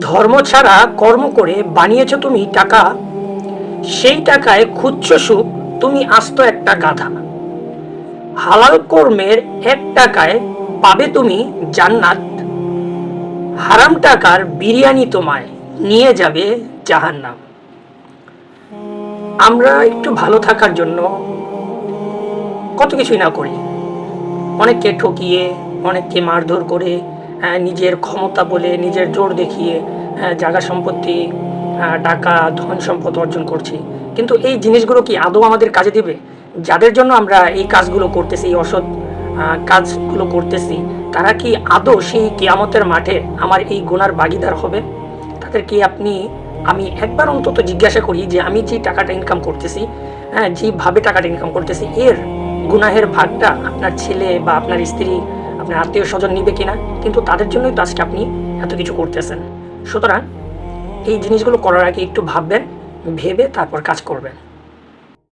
ধর্ম ছাড়া কর্ম করে বানিয়েছো তুমি টাকা, সেই টাকায় খুঁজছ সুখ, তুমি আস্ত একটা গাধা। হালাল কর্মের এক টাকায় পাবে তুমি জান্নাত, হারাম টাকার বিরিয়ানি তোমায় নিয়ে যাবে জাহান্নাম। আমরা একটু ভালো থাকার জন্য কত কিছুই না করি। অনেককে ঠকিয়ে, অনেককে মারধর করে নিজের ক্ষমতা বলে নিজের জোর দেখিয়ে আহ, জায়গা সম্পত্তি আহ, টাকা ধন সম্পদ অর্জন করছি। কিন্তু এই জিনিসগুলো কি আদৌ আমাদের কাজে দিবে? যাদের জন্য আমরা এই কাজগুলো করতেছি এই অসৎ কাজগুলো করতেছি তারা কি আদৌ সেই কেয়ামতের মাঠে আমার এই গোনার বাগিদার হবে? তাদের কি আপনি আমি একবার অন্তত জিজ্ঞাসা করি যে আমি যে টাকাটা ইনকাম করতেছি হ্যাঁ যেভাবে টাকাটা ইনকাম করতেছি এর গুনাহের ভাগটা আপনার ছেলে বা আপনার স্ত্রী আপনার আত্মীয় স্বজন নিবে কিনা, কিন্তু তাদের জন্যই তো আজকে আপনি এত কিছু করতেছেন। সুতরাং এই জিনিসগুলো করার আগে একটু ভাববেন, ভেবে তারপর কাজ করবেন।